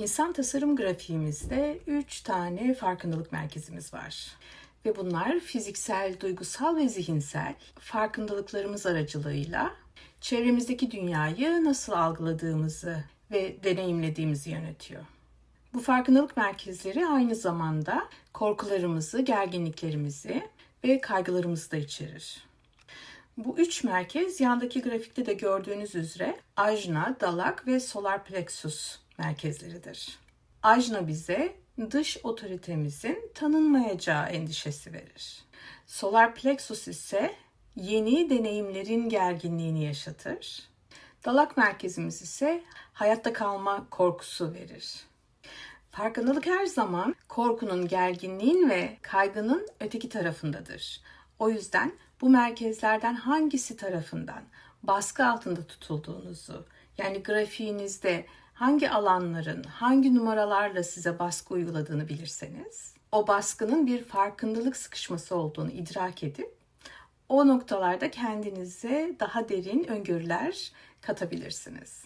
İnsan tasarım grafiğimizde 3 tane farkındalık merkezimiz var. Ve bunlar fiziksel, duygusal ve zihinsel farkındalıklarımız aracılığıyla çevremizdeki dünyayı nasıl algıladığımızı ve deneyimlediğimizi yönetiyor. Bu farkındalık merkezleri aynı zamanda korkularımızı, gerginliklerimizi ve kaygılarımızı da içerir. Bu üç merkez yandaki grafikte de gördüğünüz üzere ajna, dalak ve solar plexus merkezleridir. Ajna bize dış otoritemizin tanınmayacağı endişesi verir. Solar plexus ise yeni deneyimlerin gerginliğini yaşatır. Dalak merkezimiz ise hayatta kalma korkusu verir. Farkındalık her zaman korkunun, gerginliğin ve kaygının öteki tarafındadır. O yüzden bu merkezlerden hangisi tarafından baskı altında tutulduğunuzu, yani grafiğinizde hangi alanların, hangi numaralarla size baskı uyguladığını bilirseniz, o baskının bir farkındalık sıkışması olduğunu idrak edip o noktalarda kendinize daha derin öngörüler katabilirsiniz.